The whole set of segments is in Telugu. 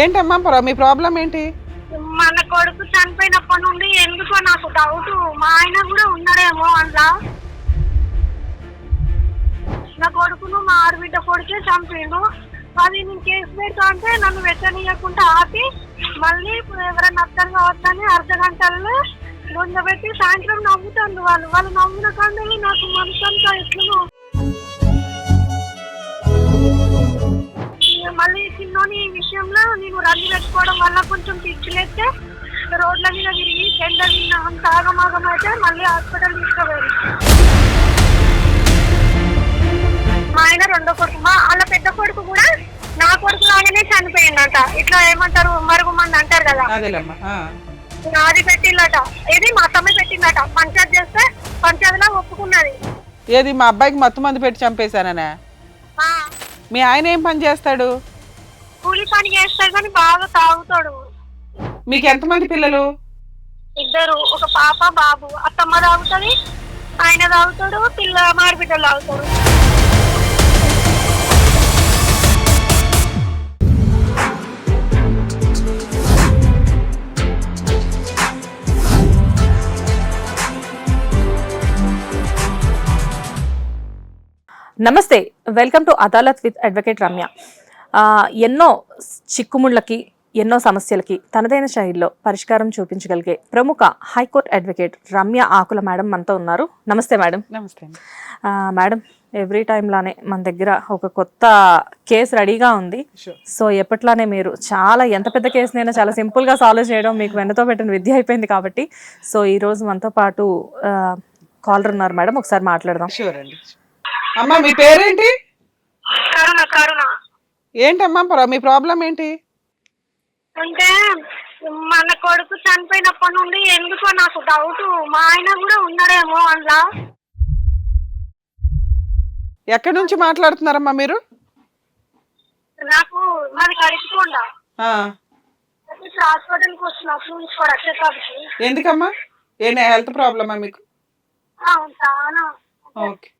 ఏంటమ్మా మీ ప్రాబ్లం ఏంటి? మన కొడుకు చనిపోయినప్పటి నుండి ఎందుకో నాకు డౌట్ మా ఆయన కూడా ఉన్నాడేమో అందులో. నా కొడుకును మా ఆడబిడ్డ కొడుకే చంపిండు. అది నేను కేసు పెడతా అంటే నన్ను వెచ్చనీయకుండా ఆపి మళ్ళీ ఇప్పుడు ఎవరైనా అర్థం కావచ్చని అర్ధ గంటల్లో పెట్టి సాయంత్రం నవ్వుతాను వాళ్ళు. వాళ్ళు నవ్వున కండలు నాకు మనసంతా ఎట్లనో చిన్నోని ఈ విషయంలో. నేను రన్ను పెట్టుకోవడం వల్ల కొంచెం పిచ్చిలేస్తే రోడ్ల మీద తిరిగి తిన్నా అంత ఆగమాగం అయితే మళ్ళీ హాస్పిటల్ తీసుకుపోయారు మా ఆయన రెండో కొడుకు. మా వాళ్ళ పెద్ద కొడుకు కూడా నా కొడుకు లాగానే చనిపోయిందట ఇట్లా ఏమంటారు మరుగు మంది అంటారు కదా. అది పెట్టిందట ఇది మా తమ్మ పెట్టిందట పంచాయత్ చేస్తే పంచాయతీలో ఒప్పుకున్నది. ఏది మా అబ్బాయికి మత్తు మంది పెట్టి చంపేశాననే? ఆ, మీ ఆయన ఏం పని చేస్తాడు? కూలి పని చేస్తాడు కానీ బాగా తాగుతాడు. మీకు ఎంతమంది పిల్లలు? ఇద్దరు ఒక పాప బాబు. అత్తమ్మ తాగుతుంది ఆయన తాగుతాడు పిల్ల మారిబిడ్డలు తాగుతాడు నమస్తే welcome to Adalat with advocate Ramya. ఎన్నో చిక్కుముళ్ళకి ఎన్నో సమస్యలకి తనదైన శైలిలో పరిష్కారం చూపించగలిగే ప్రముఖ high court advocate Ramya Akula madam మనతో ఉన్నారు. నమస్తే మేడం. నమస్తే మేడం ఎవ్రీ లానే మన దగ్గర ఒక కొత్త కేసు రెడీగా ఉంది. సో ఎప్పట్లానే మీరు చాలా ఎంత పెద్ద కేసునైనా చాలా సింపుల్గా సాల్వ్ చేయడం మీకు వెన్నతో పెట్టిన విద్య అయిపోయింది కాబట్టి. సో ఈ రోజు మనతో పాటు కాలర్ ఉన్నారు మేడం. ఒకసారి మాట్లాడదాం. షూర్ అండి. అమ్మా మీ పేరేంటి? కరుణ కరుణ. ఏంటమ్మా మీ ప్రాబ్లం ఏంటి? అంటే మన కొడుకు చనిపోయినప్పటి నుండి ఎందుకో నాకు డౌట్. మా ఆయన కూడా ఉన్నాడేమో అందులో. ఎక్కడి నుంచి మాట్లాడుతున్నారమ్మా మీరు? నాకు మాది. ఇప్పుడు హాస్పిటల్కి వస్తున్నా చూసుకోరా చెకప్కి ఎందుకమ్మా? ఏ హెల్త్ ప్రాబ్లమా మీకు? చాలా. ఓకే.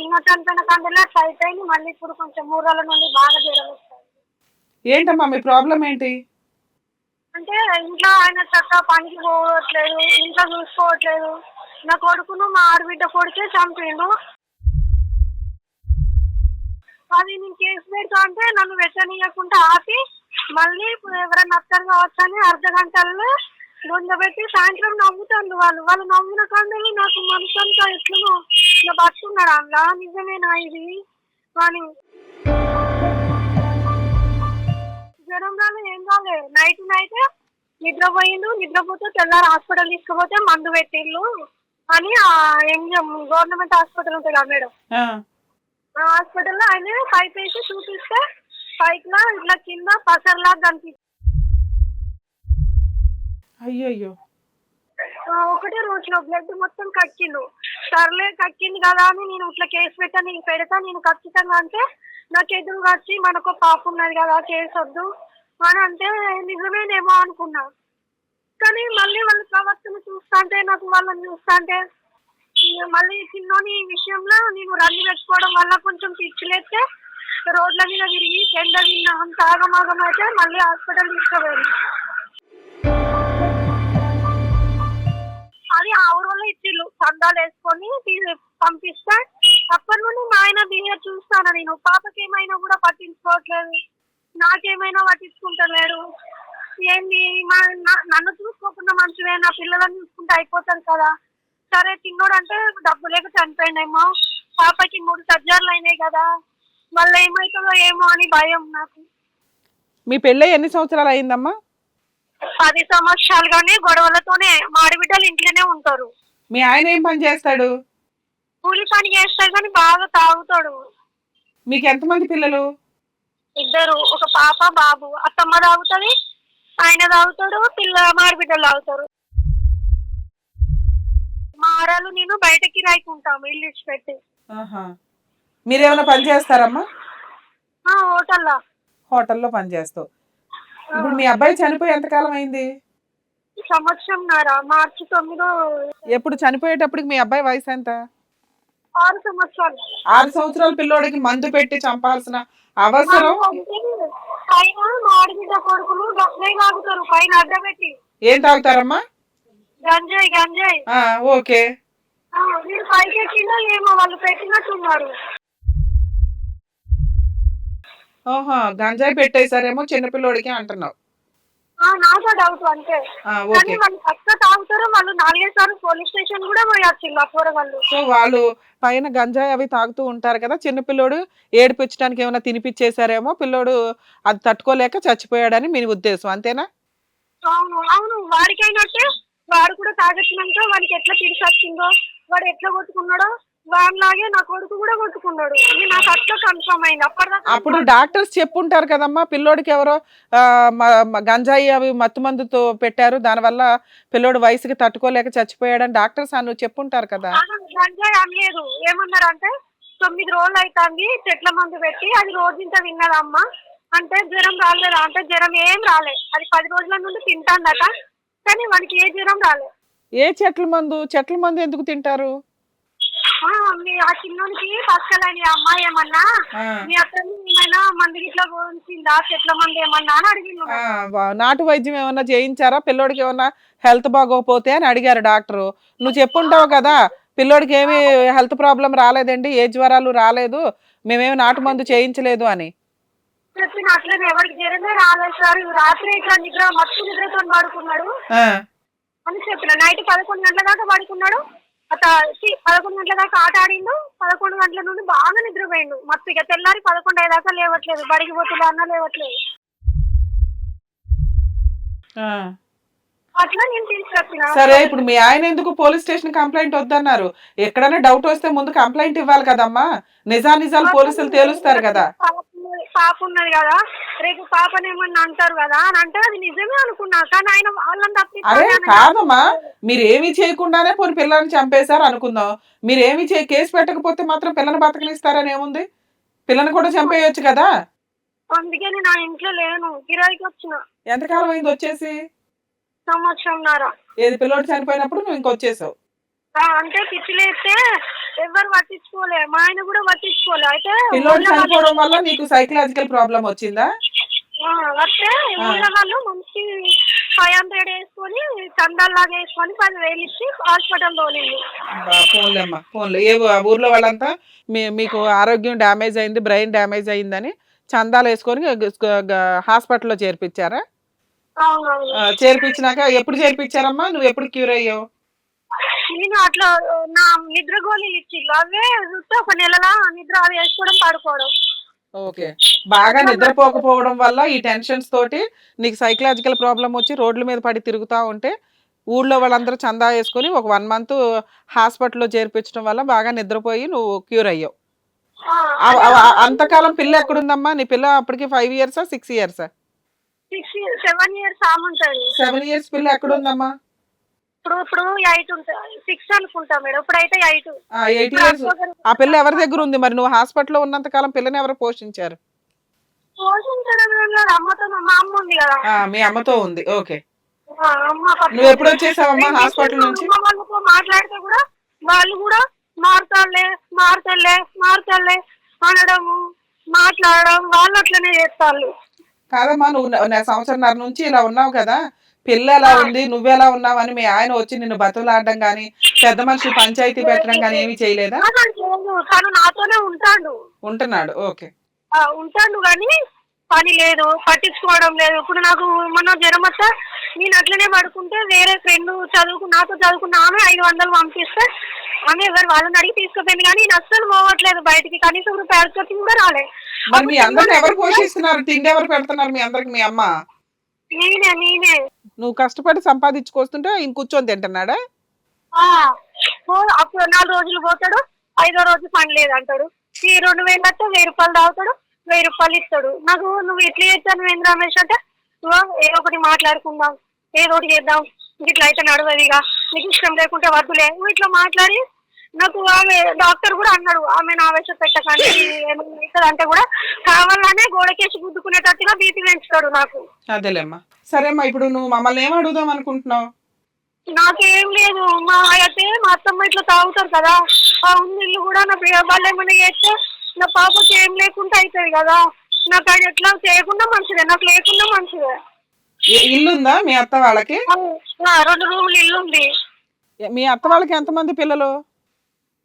చిన్న చనిపోయిన కంటే అట్లా అయిపోయింది మళ్ళీ ఇప్పుడు కొంచెం మూడు రోజుల నుండి బాగా జ్వరం వస్తుంది. ఏంటమ్మా మీ ప్రాబ్లం ఏంటి? అంటే ఇంట్లో ఆయన చక్కగా పనికి పోవట్లేదు ఇంట్లో చూసుకోవట్లేదు. నా కొడుకును మా ఆడబిడ్డ కొడుకే చంపిండు. అది నేను కేసు పెడతా అంటే నన్ను వెచ్చనీయకుండా ఆపి మళ్ళీ ఎవరైనా అర్థం కావచ్చని అర్ధ గంటల్లో పెట్టి సాయంత్రం నవ్వుతాను వాళ్ళు. వాళ్ళు నవ్వున కండలు నాకు మనసంతా ఎట్లనో ఇక బతున్నాడు అందులో. నిజమేనా ఇది? అని జ్వరం రాలే ఏం కాలే నైట్ నైట్ నిద్రపోయిండు నిద్రపోతే తెల్లారి హాస్పిటల్ తీసుకుపోతే మందు పెట్టిళ్ళు అని ఏం గవర్నమెంట్ హాస్పిటల్ ఉంటుంది కదా మేడం? ఆ. హాస్పిటల్లో ఆయన పైప్ వేసి చూపిస్తే పైకి ఇట్లా కింద పసర్లా కనిపి అయ్యయ్యో. ఆ, ఒకటే రోజులో బ్లడ్ మొత్తం కక్కిండు సర్లే కక్కింది కదా అని నేను ఇట్లా కేసు పెట్టా నేను పెడతా నేను ఖచ్చితంగా అంటే నాకు ఎదురుగా వచ్చి మనకు పాప ఉన్నది కదా కేసు వద్దు అని అంటే నిజమేనేమో అనుకున్నా. కానీ మళ్ళీ వాళ్ళ ప్రవర్తన చూస్తాంటే నాకు వాళ్ళని చూస్తాంటే మళ్ళీ చిన్నోని ఈ విషయంలో నేను రన్ను పెట్టుకోవడం వల్ల కొంచెం పిచ్చిలేస్తే రోడ్ల మీద తిరిగి చెండ తిన్నా అంత ఆగమాగం అయితే మళ్ళీ హాస్పిటల్ తీసుకుపోయారు అది ఆ ఊరోళ్ళు ఇచ్చిళ్ళు చందాలు వేసుకొని పంపిస్తే అప్పటి నుండి మా ఆయన బిహేవ్ చూస్తాను నేను. పాపకి ఏమైనా కూడా పట్టించుకోవట్లేదు. నాకేమైనా పట్టించుకుంటలేడు ఏంది? మా నన్ను చూసుకోకుండా మంచిదే నా పిల్లలను చూసుకుంటే అయిపోతారు కదా. సరే తిన్నోడంటే అంటే డబ్బు లేక చనిపోయిండేమో. పాపకి మూడు సర్జరీలు అయినాయి కదా. మళ్ళీ ఏమవుతుందో ఏమో అని భయం నాకు. మీ పెళ్ళి ఎన్ని సంవత్సరాలు అయిందమ్మా? పది సంవత్సరాలుగానే గొడవలతోనే మాడిబిడ్డలు ఇంట్లోనే ఉంటారు. మీ ఆయన ఏం పని చేస్తాడు? కూలి పని చేస్తాడు కానీ బాగా తాగుతాడు. మీకు ఎంతమంది పిల్లలు? ఇద్దరు ఒక పాప బాబు. అత్తమ్మ తాగుతుంది ఆయన తాగుతాడు పిల్ల మాడిబిడ్డలు తాగుతారు. మా ఆరాలు నేను బయటకి రాయికుంటాము ఇల్లు ఇచ్చిపెట్టి. ఆహా. మీరేమైనా పని చేస్తారమ్మా? హోటల్లో. హోటల్లో పని చేస్తావు. ఇప్పుడు మీ అబ్బాయి చనిపోయి ఎంతకాలం అయింది? సంవత్సరం నారా మార్చి తొమ్మిదో ఎప్పుడు చనిపోయేటప్పటికి మీ అబ్బాయి వయసు ఎంత? ఆరు సంవత్సరాలు. ఆరు సంవత్సరాల పిల్లోడికి మందు పెట్టి చంపాల్సిన అవసరం? పైన మా ఆడబిడ్డ కొడుకులు గంజాయి తాగుతారు పైన అడ్డబెట్టి ఏం తాగుతారమ్మా? గంజాయి గంజాయి. ఓకే. వీడు పైకి ఎక్కిందో ఏమో వాళ్ళు పెట్టినట్టున్నారు ఓహో గంజాయి పెట్టేశారేమో చిన్నపిల్లోడికి అంటున్నావు. ఆ, డౌట్ అంతే. ఆ, కానీ వాళ్ళు పక్క తాగుతారు వాళ్ళు నాలుగైదు సార్లు పోలీస్ స్టేషన్ కూడా వాళ్ళు. సో వాళ్ళు పైన గంజాయి అవి తాగుతూ ఉంటారు కదా చిన్నపిల్లోడు ఏడిపించడానికి ఏమైనా తినిపించేశారేమో పిల్లోడు అది తట్టుకోలేక చచ్చిపోయాడని మీ ఉద్దేశం అంతేనా? అవును అవును. వాడికైనట్టే వాడు కూడా తాగొచ్చినాక వాడికి ఎట్లా పిడిసి వచ్చిందో వాడు ఎట్లా కొట్టుకున్నాడో వాడిలాగే నా కొడుకు కూడా కొట్టుకున్నాడు. ఇది నాకు అట్లా కన్ఫర్మ్ అయింది. అప్పటిదాకా అప్పుడు డాక్టర్స్ చెప్పుంటారు కదమ్మా పిల్లోడికి ఎవరో ఆ, మ- మ- గంజాయి అవి మత్తు మందుతో పెట్టారు దానివల్ల పిల్లోడు వయసుకి తట్టుకోలేక చచ్చిపోయాడని డాక్టర్స్ అను చెప్పుంటారు కదా. ఆహా, గంజాయి అనలేదు. ఏమన్నారంటే తొమ్మిది రోజులు అవుతుంది చెట్ల మందు పెట్టి అది రోజంతా తిన్నదమ్మా. అంటే జ్వరం రాలేదా? అంటే జ్వరం ఏం రాలే. అది పది రోజుల నుండి తింటాందట కానీ వానికి ఏ జ్వరం రాలే. ఏ చెట్ల మందు చెట్ల మందు ఎందుకు తింటారు? మీ ఆ చిన్నోనికి పక్కలని అమ్మాయి ఏమన్నా? మీ అత్తని ఏమైనా మంది పోయించిందా? చెట్ల మంది ఏమన్నా అని అడిగిండు. ఆ, వా- నాటు వైద్యం ఏమన్నా చేయించారా? పిల్లోడికి ఏమన్నా హెల్త్ బాగోకపోతే అని అడిగారు డాక్టరు. నువ్వు చెప్పుంటావు కదా పిల్లోడికి ఏమి హెల్త్ ప్రాబ్లం రాలేదండి ఏ జ్వరాలు రాలేదు మేమేమి నాటు మందు చేయించలేదు అని. చెప్పిన అట్లనే ఎవరికి జ్వరమే రాలేదు సార్. రాత్రి ఇట్లా నిద్ర మత్తు నిద్రతో పడుకున్నాడు. అని చెప్పిన. నైట్ పదకొండు గంటల దాకా పడుకున్నాడు. పదకొండు గంటల దాకా ఆట ఆడిండు. పదకొండు గంటల నుండి బాగా నిద్రపోయిండు. మత్తు ఇక తెల్లారి పదకొండు అయ్యేదాకా లేవట్లేదు. బడికి పోతుంది అన్న లేవట్లేదు. అట్లా నేను తీసుకొచ్చిన. సరే ఇప్పుడు మీ ఆయన ఎందుకు పోలీస్ స్టేషన్ కంప్లైంట్ వద్దన్నారు? ఎక్కడైనా డౌట్ వస్తే ముందు కంప్లైంట్ ఇవ్వాలి కదమ్మా. నిజా నిజాలు పోలీసులు తేలుస్తారు కదా. పాప ఉన్నది- కదా రేపు పాపనేమన్నా అంటారు కదా అని అంటే అది నిజమే అనుకున్నా కానీ ఆయన వాళ్ళని అరే తప్పిస్తాను కాదమ్మా. మీరు ఏమీ చేయకుండానే పోనీ పిల్లల్ని చంపేశారు అనుకుందాం. మీరు ఏమీ చే కేసు పెట్టకపోతే మాత్రం పిల్లని బతకనిస్తారని ఏముంది? పిల్లని కూడా చంపేయొచ్చు కదా. అందుకే నేను నా ఇంట్లో లేను. కిరాయికి వచ్చిన. ఎంతకాలం అయింది వచ్చేసి? సంవత్సరంన్నర. ఏది పిల్లోడు చనిపోయినప్పుడు నువ్వు ఇంకొచ్చేసావు. అంటే పిచ్చి లేస్తే ఎవరు పట్టించుకోలే మా ఆయన కూడా పట్టించుకోలే. అయితే వాళ్ళు- చనిపోవడం వల్ల నీకు సైకలాజికల్ ప్రాబ్లం వచ్చిందా? వస్తే ఊళ్ళో వాళ్ళు మంచి ఫైవ్ హండ్రెడ్ వేసుకొని చందాల్లాగా వేసుకొని పదివేలు ఇచ్చి హాస్పిటల్ తోలింది పోన్లే ఏ ఊర్లో వాళ్ళంతా మీకు ఆరోగ్యం డ్యామేజ్ అయింది బ్రెయిన్ డ్యామేజ్ అయిందని చందాలు వేసుకొని హాస్పిటల్లో చేర్పించారా? చేర్పించినాక ఎప్పుడు చేర్పించారమ్మా? నువ్వు ఎప్పుడు క్యూర్ అయ్యావు? నేను అట్లా నా నిద్ర గోళీలు ఇచ్చిళ్ళు. అవే చూస్తే ఒక నెలలా నిద్ర అవి వేసుకోవడం పడుకోవడం. ఓకే. బాగా నిద్రపోకపోవడం వల్ల ఈ టెన్షన్స్ తోటి నీకు సైకలాజికల్ ప్రాబ్లం వచ్చి రోడ్ల మీద పడి తిరుగుతూ ఉంటే ఊళ్ళో వాళ్ళందరూ చందా వేసుకొని ఒక వన్ మంత్ హాస్పిటల్లో చేర్పించడం వల్ల బాగా నిద్రపోయి నువ్వు క్యూర్ అయ్యావు. అంతకాలం పిల్ల ఎక్కడుందమ్మా? నీ పిల్ల అప్పటికి ఫైవ్ ఇయర్సా సిక్స్ ఇయర్సా సెవెన్ ఇయర్స్ పిల్ల ఎక్కడుందమ్మా? ఇప్పుడు ఇప్పుడు ఎయిట్ ఉంటుంది సిక్స్ అనుకుంటా మేడం. ఇప్పుడైతే ఎయిట్. ఎయిట్ ఇయర్స్ ఆ పిల్ల ఎవరి దగ్గర ఉంది మరి? నువ్వు హాస్పిటల్లో ఉన్నంత కాలం పిల్లని ఎవరు పోషించారు? పోషించడం అమ్మతో మా అమ్మ ఉంది కదా. మీ అమ్మతో ఉంది. ఓకే. నువ్వు ఎప్పుడు వచ్చేసావమ్మా హాస్పిటల్ నుంచి? వాళ్ళతో మాట్లాడితే కూడా వాళ్ళు కూడా మారుతాలే మారుతాలే మారుతాలే అనడము మాట్లాడడం వాళ్ళు అట్లనే చేస్తారు. కాదమ్మా నువ్వు సంవత్సరంన్నర నుంచి ఇలా ఉన్నావు కదా. పిల్ల ఎలా ఉంది నువ్వెలా ఉన్నావు అని మీ ఆయన వచ్చి నిన్ను బతులాడడం కానీ పెద్ద మనిషి పంచాయతీ పెట్టడం కానీ ఏమీ చేయలేదా? తను నాతోనే ఉంటాడు. ఉంటున్నాడు ఓకే. ఉంటాడు కానీ పని లేదు పట్టించుకోవడం లేదు. ఇప్పుడు నాకు మొన్న జ్వరం వస్తే నేను అట్లనే పడుకుంటే వేరే ఫ్రెండ్ చదువుకు నాతో చదువుకున్న ఆమె ఐదు వందలు పంపిస్తే ఆమె ఎవరు వాళ్ళని అడిగి తీసుకుపోయింది కానీ నేను అస్సలు పోవట్లేదు బయటికి. కనీసం పేరుకొచ్చి కూడా రాలే. మరి మీ అందరిని ఎవరు పోషిస్తున్నారు? తిండి ఎవరు పెడుతున్నారు మీ అందరికి మీ అమ్మ? నేనే నేనే. నువ్వు కష్టపడి సంపాదించుకొస్తుంటే ఇంక కూర్చొని తింటున్నాడా? ఆ, పో- అప్పుడు నాలుగు రోజులు పోతాడు ఐదో రోజు పని లేదు అంటాడు ఈ రెండు వేలు వస్తే వెయ్యి రూపాయలు తాగుతాడు వెయ్యి రూపాయలు ఇస్తాడు. నాకు నువ్వు ఇట్లా చేస్తాను ఏంద్ర రమేష్ అంటే "ఇగో, ఏదో ఒకటి మాట్లాడుకుందాం ఏదో ఒకటి చేద్దాం ఇట్లా అయితే నడవదు ఇక. నీకు ఇష్టం లేకుంటే వద్దులే. నువ్వు ఇట్లా మాట్లాడి నాకు ఆమె డాక్టర్ కూడా అన్నాడు ఆమెను ఆవేశ పెట్టకండి ఏమైనా అంటే కూడా కావాలనే గోడకేసి గుద్దుకునేటట్టుగా బీపీ పెంచుతాడు నాకు. అదేలేమ్మా. సరేమ్మా ఇప్పుడు నువ్వు మమ్మల్ని ఏం అడుగుదాం అనుకుంటున్నావు? నాకేం లేదు మా అయితే మా అత్తమ్మ ఇట్లా తాగుతారు కదా ఆ ఉంది ఇల్లు కూడా నా పిల్ల- వాళ్ళు ఏమైనా చేస్తే నా పాపకి ఏం లేకుండా అవుతుంది కదా. నాకు అది ఎట్లా చేయకుండా మంచిదే నాకు లేకుండా మంచిదే. ఇల్లు ఉందా మీ అత్త వాళ్ళకి? రెండు రూములు ఇల్లు ఉంది మీ అత్త వాళ్ళకి ఎంతమంది పిల్లలు?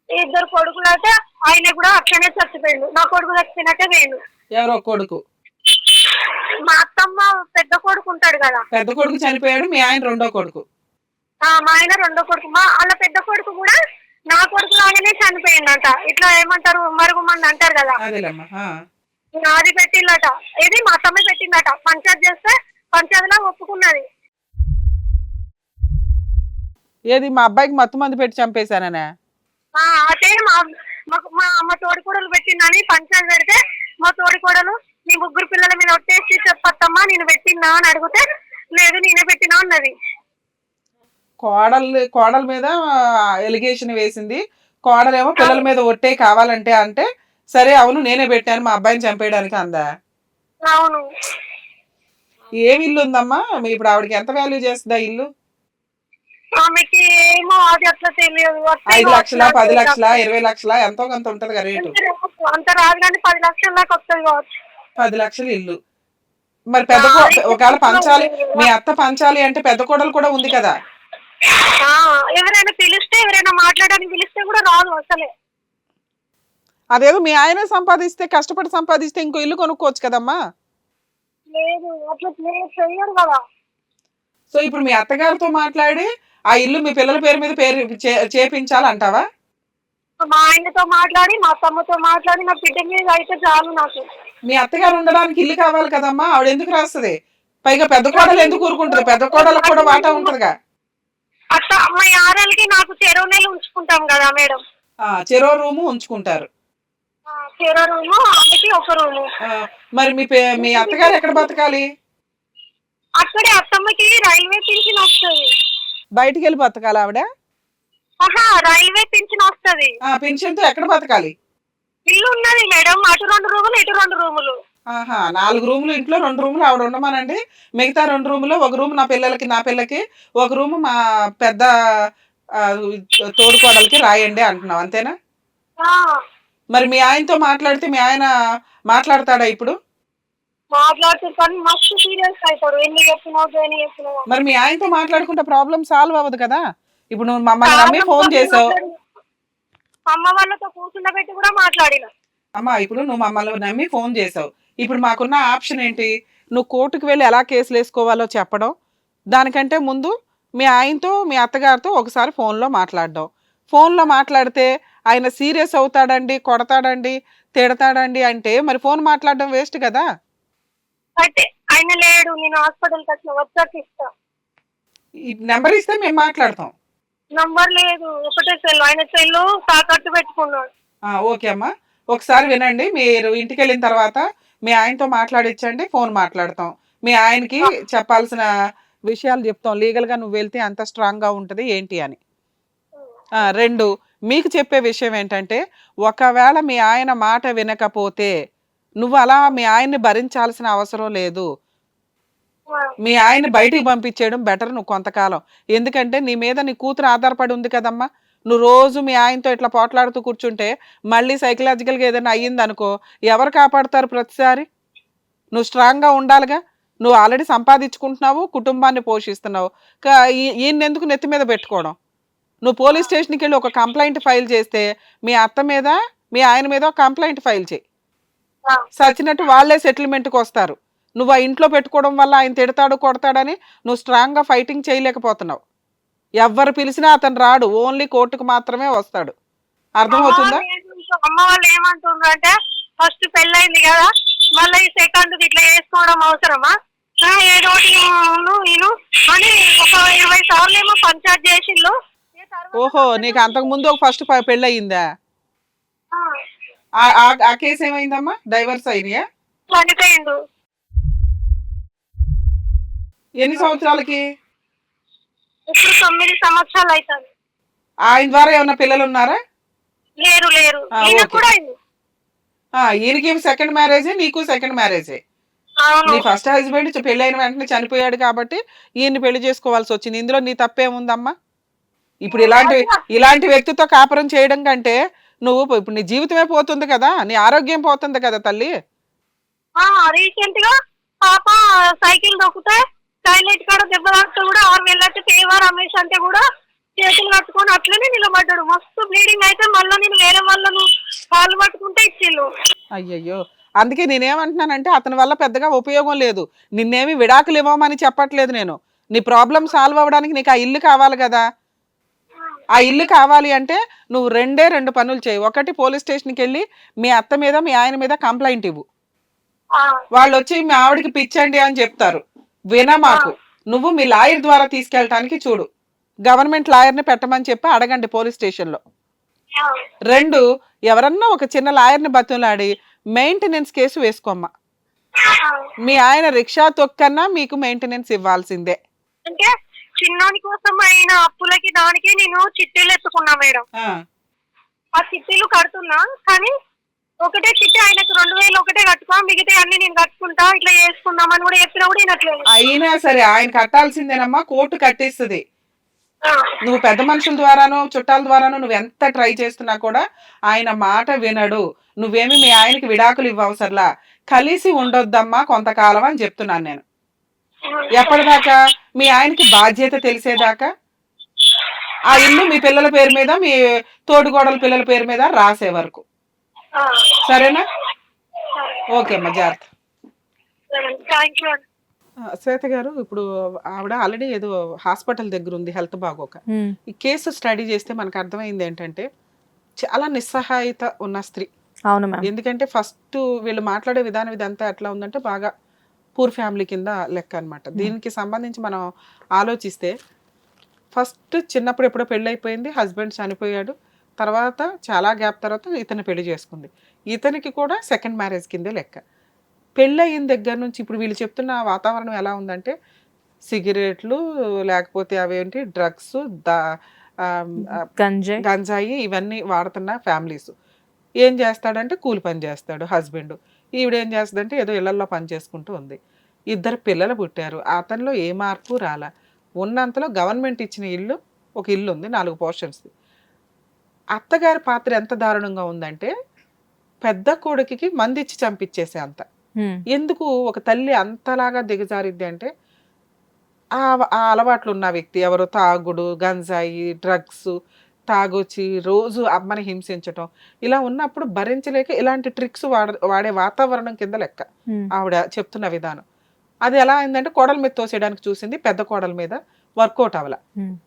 ఇద్దరు కొడుకులు అయితే ఆయన కూడా అట్లనే చచ్చిపోయిండు. నా కొడుకు చచ్చిపోయినట్టే వేయండు ఎవరో కొడుకు? మా అత్తమ్మ పెద్ద కొడుకు ఉంటాడు కదా. పెద్ద కొడుకు చనిపోయాడు మీ ఆయన రెండో కొడుకు. ఆ, మా ఆయన రెండో కొడుకు. మా వాళ్ళ పెద్ద కొడుకు కూడా నా కొడుకు లాగానే చనిపోయిందంట ఇట్లా ఏమంటారు మరుగు మంది అంటారు కదా. అదేలేమ్మా ఆ. నాది పెట్టిందట ఇది మా అత్తమ్మ పెట్టిందట పంచాయత్ చేస్తే పంచాయతీలో ఒప్పుకున్నది. ఏది? మా అబ్బాయికి మత్తు మంది పెట్టి చంపేశాననే? అదే మా మాకు- మా అమ్మ తోడికోడలు పెట్టిందని పంచాయతీ పెడితే మా తోడికోడలు నీ ముగ్గురు పిల్లల మీద ఒట్టేసి చెప్పత్తమ్మా నేను పెట్టినా అని అడిగితే లేదు నేనే పెట్టినా అన్నది. కోడలు కోడల మీద ఎలిగేషన్ వేసింది. కోడలేమో పిల్లల మీద ఒట్టే కావాలంటే అంటే సరే అవును నేనే పెట్టాను మా అబ్బాయిని చంపేయడానికి అందా? అవును. ఏమి ఇల్లు ఉందమ్మా ఇప్పుడు ఆవిడకి ఎంత వాల్యూ చేస్తుందా ఇల్లు? ఆమెకి ఏమో అది అట్లా తెలియదు. ఐదు లక్షల పది లక్షల ఇరవై లక్షల ఎంతో కొంత ఉంటది కదా రేటు. అంత రాదు కానీ పది లక్షల దాకా వస్తుంది కావచ్చు. పది లక్షలు ఇల్లు. మరి పెద్ద కో- ఒకవేళ పంచాలి మీ అత్త పంచాలి అంటే పెద్ద కోడలు కూడా ఉంది కదా. ఆ, ఎవరైనా పిలిస్తే ఎవరైనా మాట్లాడడానికి పిలిస్తే కూడా రాదు అసలే. అదేదో మీ ఆయన సంపాదిస్తే కష్టపడి సంపాదిస్తే ఇంకో ఇల్లు కొనుక్కోవచ్చు కదమ్మా. లేదు అట్లా చెయ్యరు కదా. సో ఇప్పుడు మీ అత్తగారితో మాట్లాడి ఆ ఇల్లు మీ పిల్లల పేరు మీద పేరు చే- చేపించాలంటావా? మా ఆయనతో మాట్లాడి మా తమ్ముతో మాట్లాడి నా బిడ్డ మీద అయితే చాలు నాకు. మీ అత్తగారు ఉండడానికి ఇల్లు కావాలి కదమ్మా ఆవిడ ఎందుకు రాస్తుంది? పైగా పెద్ద కోడలు ఎందుకు ఊరుకుంటది? పెద్ద కోడలకు కూడా వాటా ఉంటదిగా. అట్ట మా యారలకి నాకు చెరువు నెల ఉంచుకుంటాం కదా మేడం. ఆ, చెరో రూము ఉంచుకుంటారు. ఆ, చెరువు రూము ఆమెకి ఒక రూము. మరి మీ పే- మీ అత్తగారు ఎక్కడ బతకాలి? అక్కడే అత్తమ్మకి రైల్వే పింఛన్ వస్తుంది. బయటికి వెళ్ళి బతకాలి ఆవిడ? రైల్వే పింఛన్ వస్తుంది. ఆ పింఛన్తో ఎక్కడ బతకాలి? ఇల్లు ఉన్నది మేడం అటు రెండు రూములు ఇటు రెండు రూములు. ఆహా నాలుగు రూములు ఇంట్లో రెండు రూములు ఆవిడ ఉండమానండి. మిగతా రెండు రూములో ఒక రూమ్ నా పిల్లలకి నా పిల్లకి ఒక రూమ్ మా పెద్ద తోడుకోడలకి రాయండి అంటున్నావు అంతేనా? మరి మీ ఆయనతో మాట్లాడితే మీ ఆయన మాట్లాడతాడా ఇప్పుడు? కానీ మస్తు సీరియస్ అవుతాడు ఎన్ని చెప్పినావు ఎన్ని చెప్పినావు మరి మీ ఆయనతో మాట్లాడుకుంటే ప్రాబ్లం సాల్వ్ అవ్వదు కదా? ఇప్పుడు నువ్వు మమ్మల్ని నమ్మి ఫోన్ చేసావు. అమ్మ వాళ్ళతో కూర్చుండబెట్టి కూడా మాట్లాడిన. అమ్మా ఇప్పుడు నువ్వు మమ్మల్ని నమ్మి ఫోన్ చేసావు. ఇప్పుడు మాకున్న ఆప్షన్ ఏంటి? నువ్వు కోర్టుకు వెళ్ళి ఎలా కేసులు వేసుకోవాలో చెప్పడం. దానికంటే ముందు మీ ఆయనతో మీ అత్తగారితో ఒకసారి ఫోన్లో మాట్లాడడం. ఫోన్లో మాట్లాడితే ఆయన సీరియస్ అవుతాడండి కొడతాడండి తిడతాడండి అంటే మరి ఫోన్ మాట్లాడడం వేస్ట్ కదా? అయితే ఆయన లేడు నేను హాస్పిటల్కి వచ్చిన వచ్చాక ఇస్తా ఈ నెంబర్ ఇస్తే మేము మాట్లాడతాం. నంబర్ లేదు ఒకటే సెల్ ఆయన సెల్ తాకట్టు పెట్టుకున్నాడు. ఆ, ఓకే అమ్మా. ఒకసారి వినండి మీరు ఇంటికి వెళ్ళిన తర్వాత మీ ఆయనతో మాట్లాడించండి ఫోన్ మాట్లాడతాం. మీ ఆయనకి చెప్పాల్సిన విషయాలు చెప్తాం. లీగల్గా నువ్వు వెళ్తే అంత స్ట్రాంగ్గా ఉంటుంది ఏంటి అని. ఆ, రెండు మీకు చెప్పే విషయం ఏంటంటే ఒకవేళ మీ ఆయన మాట వినకపోతే నువ్వు అలా మీ ఆయన్ని భరించాల్సిన అవసరం లేదు. మీ ఆయన్ని బయటికి పంపించేయడం బెటర్ నువ్వు కొంతకాలం. ఎందుకంటే నీ మీద నీ కూతురు ఆధారపడి ఉంది కదమ్మా. నువ్వు రోజు మీ ఆయనతో ఇట్లా పోట్లాడుతూ కూర్చుంటే మళ్ళీ సైకలాజికల్గా ఏదైనా అయ్యింది అనుకో ఎవరు కాపాడతారు ప్రతిసారి? నువ్వు స్ట్రాంగ్గా ఉండాలిగా. నువ్వు ఆల్రెడీ సంపాదించుకుంటున్నావు కుటుంబాన్ని పోషిస్తున్నావు. ఈయన ఎందుకు నెత్తి మీద పెట్టుకోవడం? నువ్వు పోలీస్ స్టేషన్కి వెళ్ళి ఒక కంప్లైంట్ ఫైల్ చేస్తే మీ అత్త మీద మీ ఆయన మీద ఒక కంప్లైంట్ ఫైల్ చేయి. సచ్చినట్టు వాళ్ళే సెటిల్మెంట్కి వస్తారు. నువ్వు ఆ ఇంట్లో పెట్టుకోవడం వల్ల ఆయన తిడతాడు కొడతాడని నువ్వు స్ట్రాంగ్గా ఫైటింగ్ చేయలేకపోతున్నావు. ఎవ్వరు పిలిచినా అతను రాడు ఓన్లీ కోర్టుకు మాత్రమే వస్తాడు. అర్థమవుతుందా? అమ్మ వాళ్ళు ఏమంటుండ్రు అంటే ఫస్ట్ పెళ్ళైంది కదా మళ్ళీ సెకండ్ ఇట్లా వేసుకోవడం అవసరమా? ఏదో ఈను అని ఒక ఇరవై సార్లు ఏమో పంచాయత్ చేసిండ్రు ఓహో నీకు అంతకు ముందు ఒక ఫస్ట్ పెళ్ళి అయిందా ఆ, కేసు ఏమైందమ్మా? డైవర్స్ అయినాయా చనిపోయిండు. ఎన్ని సంవత్సరాలకి? ఇప్పుడు తొమ్మిది సంవత్సరాలు అవుతుంది ఆయన ద్వారా ఏమైనా పిల్లలు ఉన్నారా? లేరు లేరు. ఆ, ఈయన ఓకే. కూడా అయింది ఆ, ఈయనకి సెకండ్ మ్యారేజే నీకు సెకండ్ మ్యారేజే అవును. నీ ఫస్ట్ హస్బెండ్ పెళ్ళైన వెంటనే చనిపోయాడు కాబట్టి ఈయన్ని పెళ్ళి చేసుకోవాల్సి వచ్చింది. ఇందులో నీ తప్పేముందమ్మా? ఇప్పుడు ఇలాంటి ఇలాంటి వ్యక్తితో కాపురం చేయడం కంటే నువ్వు ఇప్పుడు నీ జీవితమే పోతుంది కదా నీ ఆరోగ్యం పోతుంది కదా తల్లి. రీసెంట్గా పాప సైకిల్ దొక్కితే టాయిలెట్ కాడ దెబ్బ తాకితే కూడా ఆరు నెలలకి తేవా రమేష్ అంటే కూడా చేతులు కట్టుకొని అట్లనే నిలబడ్డాడు. మస్తు బ్లీడింగ్ అయితే మళ్ళీ నేను వేరే వాళ్ళను కాళ్ళు పట్టుకుంటే ఇచ్చిళ్ళు అయ్యయ్యో. అందుకే నేనేమంటున్నానంటే అతని వల్ల పెద్దగా ఉపయోగం లేదు. నిన్నేమి విడాకులు ఇవ్వమని చెప్పట్లేదు నేను. నీ ప్రాబ్లం సాల్వ్ అవ్వడానికి నీకు ఆ ఇల్లు కావాలి కదా. ఆ ఇల్లు కావాలి అంటే నువ్వు రెండే రెండు పనులు చేయి. ఒకటి పోలీస్ స్టేషన్కి వెళ్ళి మీ అత్త మీద మీ ఆయన మీద కంప్లైంట్ ఇవ్వు. వాళ్ళు వచ్చి మీ ఆవిడకి పిచ్చండి అని చెప్తారు. వినా మాకు. నువ్వు మీ లాయర్ ద్వారా తీసుకెళ్ళటానికి చూడు. గవర్నమెంట్ లాయర్ని పెట్టమని చెప్పి అడగండి పోలీస్ స్టేషన్లో. రెండు ఎవరన్నా ఒక చిన్న లాయర్ని బతులాడి మెయింటెనెన్స్ కేసు వేసుకోమ్మా. మీ ఆయన రిక్షా తొక్కన్నా మీకు మెయింటెనెన్స్ ఇవ్వాల్సిందే. చిన్నోని కోసం అయిన అప్పులకి దానికి నేను చిట్టీలు ఎత్తుకున్నా మేడం. ఆ. చిట్టీలు కడుతున్నా కానీ ఒకటే చిట్టి ఆయనకు రెండు వేలు ఒకటే కట్టుకో మిగతా అన్ని నేను కట్టుకుంటా ఇట్లా చేసుకుందామని కూడా చెప్పినా కూడా వినట్లేదు అయినా సరే ఆయన కట్టాల్సిందేనమ్మా కోర్టు కట్టేస్తుంది. నువ్వు పెద్ద మనుషుల ద్వారానో చుట్టాల ద్వారానో నువ్వు ఎంత ట్రై చేస్తున్నా కూడా ఆయన మాట వినడు. నువ్వేమి మీ ఆయనకి విడాకులు ఇవ్వవసరలా కలిసి ఉండొద్దమ్మా కొంతకాలం అని చెప్తున్నాను నేను. ఎప్పటిదాకా? మీ ఆయనకి బాధ్యత తెలిసేదాకా ఆ ఇల్లు మీ పిల్లల పేరు మీద మీ తోడుగోడల పిల్లల పేరు మీద రాసే వరకు. ఆ, సరేనా? సరే. ఓకే అమ్మా జాగ్రత్త. శ్వేత గారు ఇప్పుడు ఆవిడ ఆల్రెడీ ఏదో హాస్పిటల్ దగ్గర ఉంది హెల్త్ బాగోక. ఈ కేసు స్టడీ చేస్తే మనకు అర్థమైంది ఏంటంటే చాలా నిస్సహాయత ఉన్న స్త్రీ. అవును మ్యామ్. ఎందుకంటే ఫస్ట్ వీళ్ళు మాట్లాడే విధానం ఇదంతా ఎట్లా ఉందంటే బాగా పూర్ ఫ్యామిలీ కింద లెక్క అన్నమాట. దీనికి సంబంధించి మనం ఆలోచిస్తే ఫస్ట్ చిన్నప్పుడు ఎప్పుడో పెళ్ళి అయిపోయింది హస్బెండ్ చనిపోయాడు తర్వాత చాలా గ్యాప్ తర్వాత ఇతను పెళ్ళి చేసుకుంది. ఇతనికి కూడా సెకండ్ మ్యారేజ్ కిందే లెక్క. పెళ్ళి అయిన దగ్గర నుంచి ఇప్పుడు వీళ్ళు చెప్తున్న వాతావరణం ఎలా ఉందంటే సిగరెట్లు లేకపోతే అవేంటి డ్రగ్స్ దా గంజాయి ఇవన్నీ వాడుతున్న ఫ్యామిలీస్. ఏం చేస్తాడంటే కూలి పని చేస్తాడు హస్బెండ్. ఈవిడ ఏం చేస్తుందంటే ఏదో ఇళ్ళలో పని చేసుకుంటూ ఉంది. ఇద్దరు పిల్లలు పుట్టారు. అతనిలో ఏ మార్పు రాలా? ఉన్నంతలో గవర్నమెంట్ ఇచ్చిన ఇల్లు ఒక ఇల్లు ఉంది నాలుగు పోర్షన్స్. అత్తగారి పాత్ర ఎంత దారుణంగా ఉందంటే పెద్ద కొడుకుకి మంది ఇచ్చి చంపించేసే అంత. ఎందుకు ఒక తల్లి అంతలాగా దిగజారిద్ది అంటే ఆ అలవాట్లు ఉన్న వ్యక్తి ఎవరు? తాగుడు గంజాయి డ్రగ్స్ తాగొచ్చి రోజు అమ్మని హింసించటం. ఇలా ఉన్నప్పుడు భరించలేక ఇలాంటి ట్రిక్స్ వాడ వాడే వాతావరణం కింద లెక్క. ఆవిడ చెప్తున్న విధానం. అది ఎలా అయిందంటే కోడల మీద తోసేయడానికి చూసింది పెద్ద కోడల మీద వర్కౌట్ అవ్వాల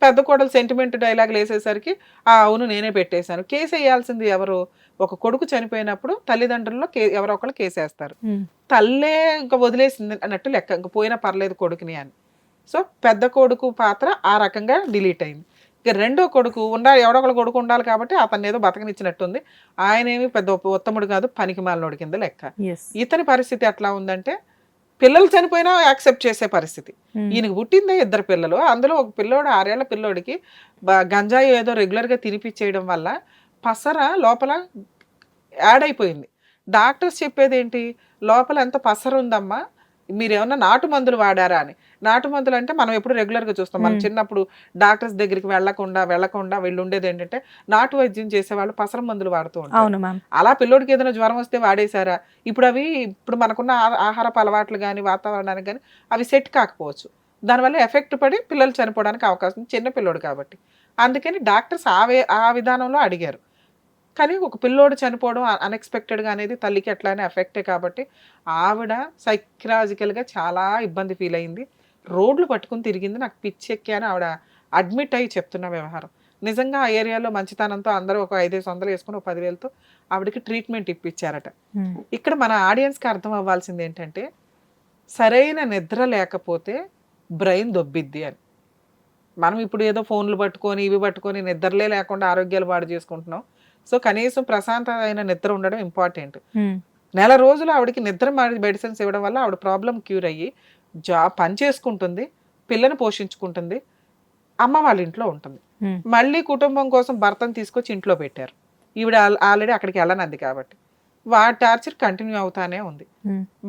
పెద్ద కోడలు సెంటిమెంట్ డైలాగులు వేసేసరికి ఆ అవును నేనే పెట్టేశాను. కేసు వేయాల్సింది ఎవరు? ఒక కొడుకు చనిపోయినప్పుడు తల్లిదండ్రుల్లో కే ఎవరో ఒకళ్ళు కేసు వేస్తారు ఉమ్, తల్లే ఇంకా వదిలేసింది అన్నట్టు లెక్క. ఇంకా పోయినా పర్లేదు కొడుకుని అని. సో పెద్ద కొడుకు పాత్ర ఆ రకంగా డిలీట్ అయింది. ఇక రెండో కొడుకు ఉండాలి ఎవడో ఒకడు కొడుకు ఉండాలి కాబట్టి అతన్ని ఏదో బతకనిచ్చినట్టుంది. ఆయన ఏమి పెద్ద ఉత్తముడు కాదు పనికి మాలినోడి కింద లెక్క. ఇతని పరిస్థితి ఎట్లా ఉందంటే పిల్లలు చనిపోయినా యాక్సెప్ట్ చేసే పరిస్థితి. ఉమ్, ఈయనకి పుట్టిందే ఇద్దరు పిల్లలు. అందులో ఒక పిల్లోడు ఆరేళ్ళ పిల్లోడికి గంజాయి ఏదో రెగ్యులర్గా తినిపించేయడం వల్ల పసర లోపల యాడ్ అయిపోయింది. డాక్టర్స్ చెప్పేది ఏంటి లోపల ఎంత పసర ఉందమ్మా మీరు ఏమన్నా నాటు మందులు వాడారా అని. నాటు మందులు అంటే మనం ఎప్పుడు రెగ్యులర్గా చూస్తాం. మనం. చిన్నప్పుడు డాక్టర్స్ దగ్గరికి వెళ్ళకుండా వెళ్ళకుండా వీళ్ళు ఉండేది ఏంటంటే నాటు వైద్యం చేసేవాళ్ళు పసర మందులు వాడుతూ ఉంటారు. అలా పిల్లోడికి ఏదైనా జ్వరం వస్తే వాడేశారా? ఇప్పుడు అవి ఇప్పుడు మనకున్న ఆహారపు అలవాట్లు కానీ వాతావరణానికి కానీ అవి సెట్ కాకపోవచ్చు. దానివల్ల ఎఫెక్ట్ పడి పిల్లలు చనిపోవడానికి అవకాశం. చిన్న పిల్లోడు కాబట్టి. అందుకని డాక్టర్స్ ఆ ఆ విధానంలో అడిగారు. కానీ ఒక పిల్లోడు చనిపోవడం అన్ఎక్స్పెక్టెడ్గా అనేది తల్లికి ఎట్లానే ఎఫెక్టే కాబట్టి ఆవిడ సైకలాజికల్గా చాలా ఇబ్బంది ఫీల్ అయింది. రోడ్లు పట్టుకుని తిరిగింది. నాకు పిచ్చెక్కి అని ఆవిడ అడ్మిట్ అయ్యి చెప్తున్న వ్యవహారం. నిజంగా ఆ ఏరియాలో మంచితనంతో అందరూ ఒక ఐదేసి వందలు వేసుకుని ఒక పదివేలతో ఆవిడకి ట్రీట్మెంట్ ఇప్పించారట. ఇక్కడ మన ఆడియన్స్కి అర్థం అవ్వాల్సింది ఏంటంటే సరైన నిద్ర లేకపోతే బ్రెయిన్ దొబ్బిద్ది అని. మనం ఇప్పుడు ఏదో ఫోన్లు పట్టుకొని ఇవి పట్టుకొని నిద్రలే లేకుండా ఆరోగ్యాలు పాడు చేసుకుంటున్నాం. సో కనీసం ప్రశాంతమైన నిద్ర ఉండడం ఇంపార్టెంట్. నెల రోజులు ఆవిడకి నిద్ర మెడిసిన్స్ ఇవ్వడం వల్ల ఆవిడ ప్రాబ్లం క్యూర్ అయ్యి జాబ్ పని చేసుకుంటుంది పిల్లని పోషించుకుంటుంది అమ్మ వాళ్ళ ఇంట్లో ఉంటుంది. మళ్ళీ కుటుంబం కోసం భర్తను తీసుకొచ్చి ఇంట్లో పెట్టారు. ఈవిడ ఆల్రెడీ అక్కడికి వెళ్ళనంది కాబట్టి. వా టార్చర్ కంటిన్యూ అవుతానే ఉంది.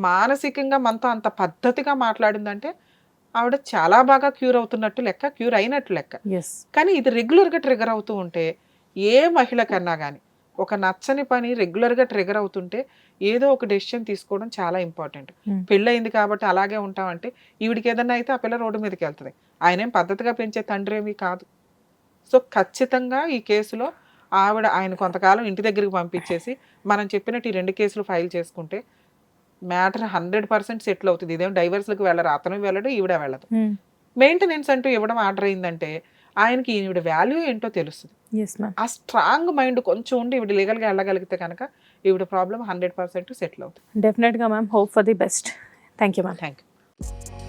మానసికంగా మనతో అంత పద్ధతిగా మాట్లాడిందంటే ఆవిడ చాలా బాగా క్యూర్ అవుతున్నట్టు లెక్క క్యూర్ అయినట్టు లెక్క. కానీ ఇది రెగ్యులర్గా ట్రిగర్ అవుతూ ఉంటే ఏ మహిళ కన్నా కానీ ఒక నచ్చని పని రెగ్యులర్గా ట్రిగర్ అవుతుంటే ఏదో ఒక డెసిషన్ తీసుకోవడం చాలా ఇంపార్టెంట్. పెళ్ళయింది కాబట్టి అలాగే ఉంటామంటే ఈవిడికి ఏదన్నా అయితే ఆ పిల్ల రోడ్డు మీదకి వెళ్తుంది. ఆయన ఏం పద్ధతిగా పెంచే తండ్రి ఏమీ కాదు. సో ఖచ్చితంగా ఈ కేసులో ఆవిడ ఆయన కొంతకాలం ఇంటి దగ్గరికి పంపించేసి మనం చెప్పినట్టు ఈ రెండు కేసులు ఫైల్ చేసుకుంటే మ్యాటర్ హండ్రెడ్ పర్సెంట్ సెటిల్ అవుతుంది. ఇదేం డైవర్స్లకు వెళ్ళరు. అతను వెళ్ళడు ఈవిడ వెళ్ళదు. మెయింటెనెన్స్ అంటూ ఇవ్వడం ఆర్డర్ అయిందంటే ఆయనకి ఈవిడ వాల్యూ ఏంటో తెలుస్తుంది. ఆ స్ట్రాంగ్ మైండ్ కొంచెం ఉండి ఈవిడ లీగల్గా వెళ్ళగలిగితే కనుక ఈవిడ ప్రాబ్లం హండ్రెడ్ పర్సెంట్ సెటిల్ అవుతుంది. డెఫినెట్గా ma'am hope for the best thank you ma'am thank you